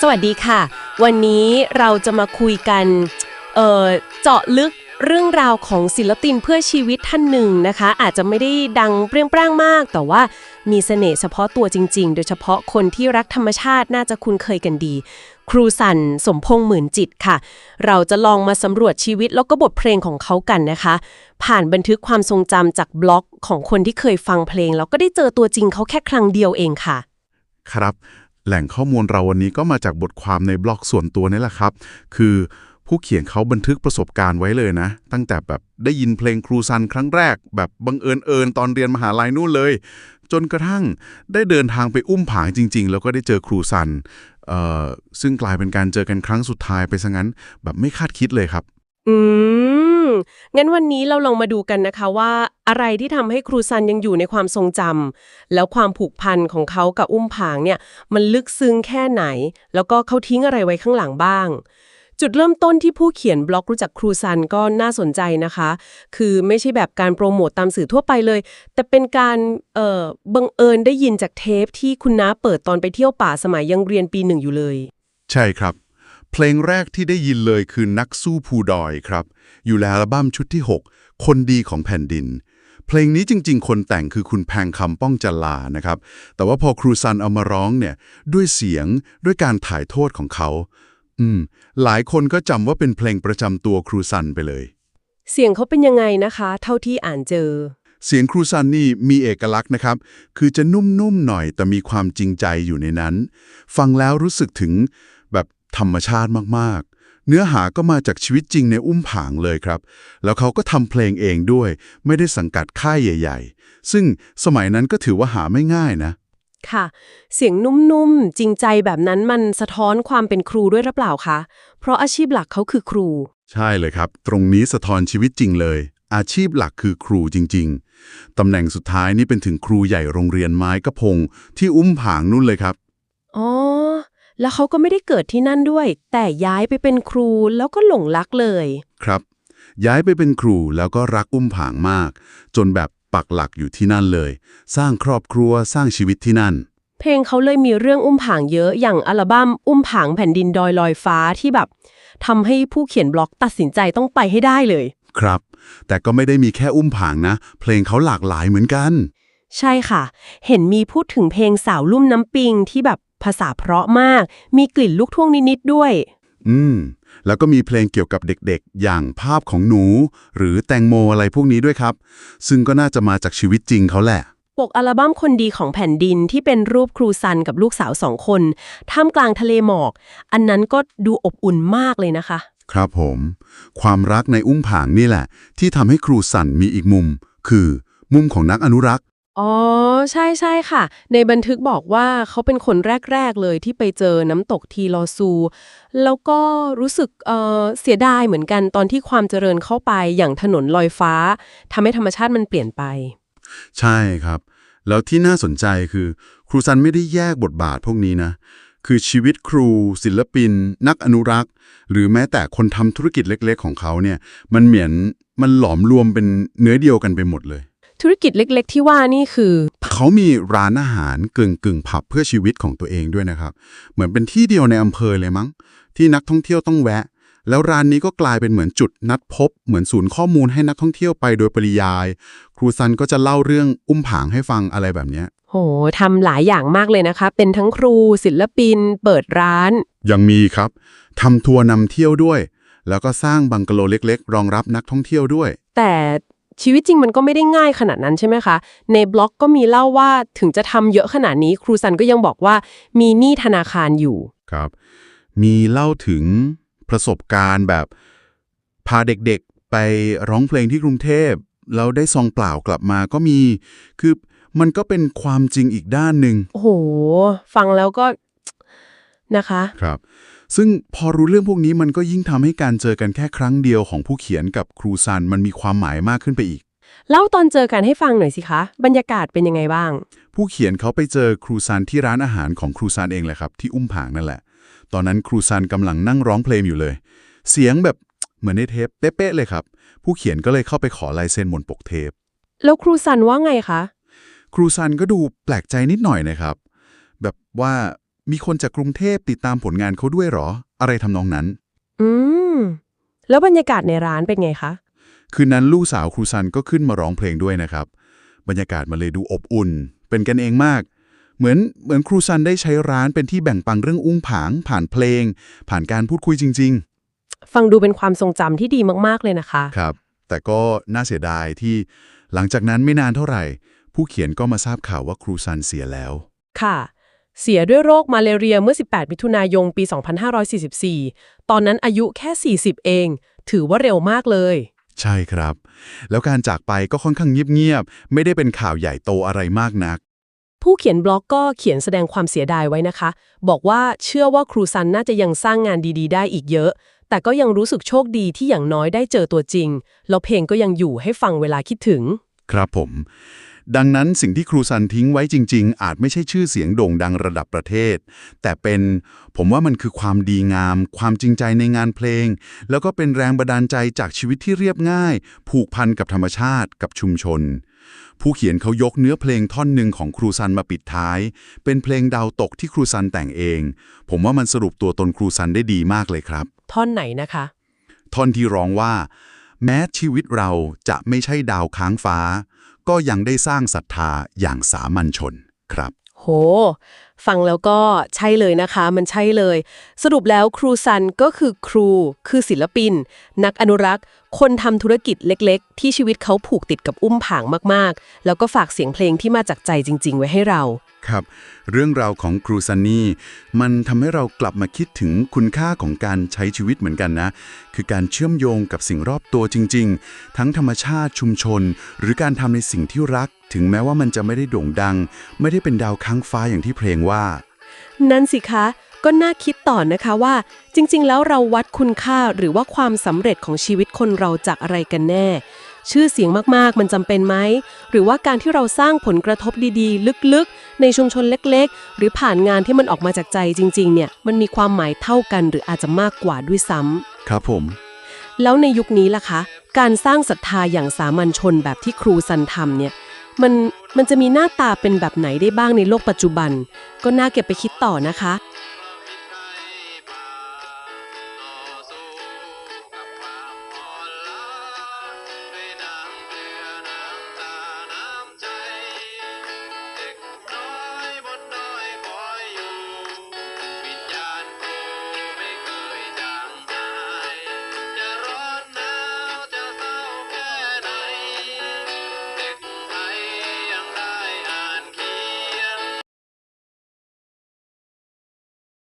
สวัสดีค่ะ วันนี้เราจะมาคุยกันเเจาะลึกเรื่องราวของศิลปินเพื่อชีวิตท่านหนึ่งนะคะ อาจจะไม่ได้ดังเปรี้ยงปร้างมาก แต่ว่ามีเสน่ห์เฉพาะตัวจริง ๆ โดยเฉพาะคนที่รักธรรมชาติน่าจะคุ้นเคยกันดี ครูสันสมพงษ์หมื่นจิตค่ะ เราจะลองมาสำรวจชีวิตแล้วก็บทเพลงของเขากันนะคะ ผ่านบันทึกความทรงจำจากบล็อกของคนที่เคยฟังเพลงแล้วก็ได้เจอตัวจริงเขาแค่ครั้งเดียวเองค่ะ ครับ แหล่งข้อมูลเราวันนี้ก็มาจากบทความในบล็อกส่วนตัวนี่แหละครับ คือผู้เขียนเขาบันทึกประสบการณ์ไว้เลยนะ ตั้งแต่แบบได้ยินเพลงครูซันครั้งแรก แบบบังเอิญเอิญตอนเรียนมหาลัยนู่นเลย จนกระทั่งได้เดินทางไปอุ้มผางจริง ๆ แล้วก็ได้เจอครูซันเอ่อซึ่งกลายเป็นการเจอกันครั้งสุดท้ายไปซะงั้น แบบไม่คาดคิดเลยครับ อืม งั้นวันนี้เราลองมาดูกันนะคะว่า อะไรที่ทำให้ครูซันยังอยู่ในความทรงจำแล้วความผูกพันของเขากับอุ้มผางเนี่ย มันลึกซึ้งแค่ไหน แล้วก็เขาทิ้งอะไรไว้ข้างหลังบ้าง จุดเริ่มต้นที่ผู้เขียนบล็อกรู้จักครูซันก็น่าสนใจนะคะ คือไม่ใช่แบบการโปรโมตตามสื่อทั่วไปเลย แต่เป็นการเอ่อบังเอิญได้ยินจากเทปที่คุณน้าเปิดตอนไปเที่ยวป่าสมัยยังเรียนปีหนึ่งอยู่เลย ใช่ครับ เพลงแรกที่ได้ยินเลยคือนักสู้ภูดอยครับ อยู่ในอัลบั้มชุดที่ 6 คนดีของแผ่นดิน เพลงนี้จริง ๆ คนแต่งคือคุณแพงคำป้องจันลานะครับ แต่ว่าพอครูซันเอามาร้องเนี่ย ด้วยเสียงด้วยการถ่ายโทษของเขา อืม หลายคนก็จำว่าเป็นเพลงประจำตัวครูซันไปเลย เสียงเขาเป็นยังไงนะคะ เท่าที่อ่านเจอเสียงครูซันนี่มีเอกลักษณ์นะครับ คือจะนุ่มๆหน่อยแต่มีความจริงใจอยู่ในนั้น ฟังแล้วรู้สึกถึงแบบ ธรรมชาติมากๆ เนื้อหาก็มาจากชีวิตจริงในอุ้มผางเลยครับ แล้วเขาก็ทำเพลงเองด้วย ไม่ได้สังกัดค่ายใหญ่ ๆ ซึ่งสมัยนั้นก็ถือว่าหาไม่ง่ายนะ ค่ะ เสียงนุ่มๆ จริงใจแบบนั้นมันสะท้อนความเป็นครูด้วยหรือเปล่าคะ เพราะอาชีพหลักเขาคือครู ใช่เลยครับ ตรงนี้สะท้อนชีวิตจริงเลย อาชีพหลักคือครูจริง ๆตำแหน่งสุดท้ายนี่เป็นถึงครูใหญ่โรงเรียนไม้กระพง ที่อุ้มผางนู่นเลยครับ อ๋อ แล้วเขาก็ไม่ได้เกิดที่นั่นด้วย แต่ย้ายไปเป็นครูแล้วก็หลงรักเลย ครับ ย้ายไปเป็นครูแล้วก็รักอุ้มผางมาก จนแบบปักหลักอยู่ที่นั่นเลย สร้างครอบครัวสร้างชีวิตที่นั่น เพลงเขาเลยมีเรื่องอุ้มผางเยอะอย่างอัลบั้มอุ้มผางแผ่นดินดอยลอยฟ้าที่แบบทำให้ผู้เขียนบล็อกตัดสินใจต้องไปให้ได้เลย ครับ แต่ก็ไม่ได้มีแค่อุ้มผางนะ เพลงเขาหลากหลายเหมือนกัน ใช่ค่ะ เห็นมีพูดถึงเพลงสาวลุ่มน้ำปิงที่แบบภาษาเพราะมาก มีกลิ่นลูกทุ่งนิดๆด้วย อืม แล้วก็มีเพลงเกี่ยวกับเด็กๆ อย่างภาพของหนู หรือแตงโมอะไรพวกนี้ด้วยครับ ซึ่งก็น่าจะมาจากชีวิตจริงเขาแหละ ปกอัลบั้มคนดีของแผ่นดินที่เป็นรูปครูซันกับลูกสาวสองคน ท่ามกลางทะเลหมอก อันนั้นก็ดูอบอุ่นมากเลยนะคะ ครับผม ความรักในอุ้มผางนี่แหละ ที่ทำให้ครูสันมีอีกมุม คือ มุมของนักอนุรักษ์ อ๋อ ใช่ใช่ค่ะ ในบันทึกบอกว่าเขาเป็นคนแรก ๆ เลยที่ไปเจอน้ำตกทีลอซู แล้วก็รู้สึกเอ่อเสียดายเหมือนกันตอนที่ความเจริญเข้าไปอย่างถนนลอยฟ้าทำให้ธรรมชาติมันเปลี่ยนไป ใช่ครับ แล้วที่น่าสนใจคือครูซันไม่ได้แยกบทบาทพวกนี้นะ คือชีวิตครู ศิลปิน นักอนุรักษ์ หรือแม้แต่คนทำธุรกิจเล็ก ๆ ของเขาเนี่ยมันเหมือนมันหลอมรวมเป็นเนื้อเดียวกันไปหมดเลย ธุรกิจเล็กๆ ที่ว่านี่คือ เขามีร้านอาหารกึ่งกึ่งผับเพื่อชีวิตของตัวเองด้วยนะครับ เหมือนเป็นที่เดียวในอำเภอเลยมั้ง ที่นักท่องเที่ยวต้องแวะ แล้วร้านนี้ก็กลายเป็นเหมือนจุดนัดพบ เหมือนศูนย์ข้อมูลให้นักท่องเที่ยวไปโดยปริยาย ครูซันก็จะเล่าเรื่องอุ้มผางให้ฟังอะไรแบบเนี้ยโหทำหลายอย่างมากเลยนะคะ เป็นทั้งครูศิลปิน เปิดร้าน ยังมีครับทำทัวร์นำเที่ยวด้วย แล้วก็สร้างบังกะโลเล็ก ๆ รองรับนักท่องเที่ยวด้วย แต่ ชีวิตจริงมันก็ไม่ได้ง่ายขนาดนั้นใช่ไหมคะ ในบล็อกก็มีเล่าว่าถึงจะทำเยอะขนาดนี้ ครูซันก็ยังบอกว่ามีหนี้ธนาคารอยู่ครับ มีเล่าถึงประสบการณ์แบบพาเด็กๆไปร้องเพลงที่กรุงเทพแล้วได้ซองเปล่ากลับมาก็มี คือมันก็เป็นความจริงอีกด้านหนึ่งโอ้โห ฟังแล้วก็ นะคะ ครับ ซึ่งพอรู้เรื่องพวกนี้มันก็ยิ่งทำให้การเจอกันแค่ครั้งเดียวของผู้เขียนกับครูซันมันมีความหมายมากขึ้นไปอีก เล่าตอนเจอกันให้ฟังหน่อยสิคะ บรรยากาศเป็นยังไงบ้าง ผู้เขียนเขาไปเจอครูซันที่ร้านอาหารของครูซันเองแหละครับ ที่อุ้มผางนั่นแหละ ตอนนั้นครูซันกำลังนั่งร้องเพลงอยู่เลย เสียงแบบเหมือนในเทปเป๊ะๆเลยครับ ผู้เขียนก็เลยเข้าไปขอลายเซ็นบนปกเทป แล้วครูซันว่าไงคะ ครูซันก็ดูแปลกใจนิดหน่อยนะครับ แบบว่า มีคนจากกรุงเทพติดตามผลงานเขาด้วยเหรอ อะไรทำนองนั้น อืม แล้วบรรยากาศในร้านเป็นไงคะ คืนนั้นลูกสาวครูซันก็ขึ้นมาร้องเพลงด้วยนะครับ บรรยากาศมันเลยดูอบอุ่น เป็นกันเองมาก เหมือนเหมือนครูซันได้ใช้ร้านเป็นที่แบ่งปันเรื่องอุ้งผาง ผ่านเพลง ผ่านการพูดคุยจริงฟังดูเป็นความทรงจำที่ดีมากๆเลยนะคะๆครับ แต่ก็น่าเสียดายที่หลังจากนั้นไม่นานเท่าไหร่ ผู้เขียนก็มาทราบข่าวว่าครูซันเสียแล้ว ค่ะ เสียด้วยโรคมาเลเรียเมื่อ 18 มิถุนายน ปี 2544 ตอนนั้นอายุแค่ 40 เอง ถือว่าเร็วมากเลย ใช่ครับ แล้วการจากไปก็ค่อนข้างเงียบๆ ไม่ได้เป็นข่าวใหญ่โตอะไรมากนัก ผู้เขียนบล็อกก็เขียนแสดงความเสียดายไว้นะคะ บอกว่าเชื่อว่าครูซันน่าจะยังสร้างงานดีๆ ได้อีกเยอะ แต่ก็ยังรู้สึกโชคดีที่อย่างน้อยได้เจอตัวจริง แล้วเพลงก็ยังอยู่ให้ฟังเวลาคิดถึง ครับผม ดังนั้นสิ่งที่ครูซันทิ้งไว้จริง ๆ อาจไม่ใช่ชื่อเสียงโด่งดังระดับประเทศ แต่เป็นผมว่ามันคือความดีงาม ความจริงใจในงานเพลง แล้วก็เป็นแรงบันดาลใจจากชีวิตที่เรียบง่าย ผูกพันกับธรรมชาติกับชุมชน ผู้เขียนเขายกเนื้อเพลงท่อนหนึ่งของครูซันมาปิดท้าย เป็นเพลงดาวตกที่ครูซันแต่งเอง ผมว่ามันสรุปตัวตนครูซันได้ดีมากเลยครับ ท่อนไหนนะคะ ท่อนที่ร้องว่า แม้ชีวิตเราจะไม่ใช่ดาวค้างฟ้า ก็ยังได้สร้างศรัทธาอย่างสามัญชนครับ โห ฟังแล้วก็ใช่เลยนะคะ มันใช่เลย สรุปแล้วครูซันก็คือครู คือศิลปิน นักอนุรักษ์ คนทำธุรกิจเล็กๆ ที่ชีวิตเขาผูกติดกับอุ้มผางมากๆ แล้วก็ฝากเสียงเพลงที่มาจากใจจริง ๆ ไว้ให้เรา ครับ เรื่องราวของครูซันนี่ มันทำให้เรากลับมาคิดถึงคุณค่าของการใช้ชีวิตเหมือนกันนะ คือการเชื่อมโยงกับสิ่งรอบตัวจริง ๆ ทั้งธรรมชาติชุมชน หรือการทำในสิ่งที่รัก ถึงแม้ว่ามันจะไม่ได้โด่งดัง ไม่ได้เป็นดาวค้างฟ้าอย่างที่เพลงว่า นั่นสิคะ ก็น่าคิดต่อนะคะว่า จริงๆ แล้วเราวัดคุณค่าหรือว่าความสำเร็จของชีวิตคนเราจากอะไรกันแน่ ชื่อเสียงมากๆ มันจำเป็นไหม หรือว่าการที่เราสร้างผลกระทบดีๆ ลึกๆ ในชุมชนเล็กๆ หรือผ่านงานที่มันออกมาจากใจจริง ๆ เนี่ย มันมีความหมายเท่ากันหรืออาจจะมากกว่าด้วยซ้ำครับผม แล้วในยุคนี้ล่ะคะ การสร้างศรัทธาอย่างสามัญชนแบบที่ครูซันทำเนี่ยมันมันจะมีหน้าตาเป็นแบบไหนได้บ้างในโลกปัจจุบัน ก็น่าเก็บไปคิดต่อนะคะ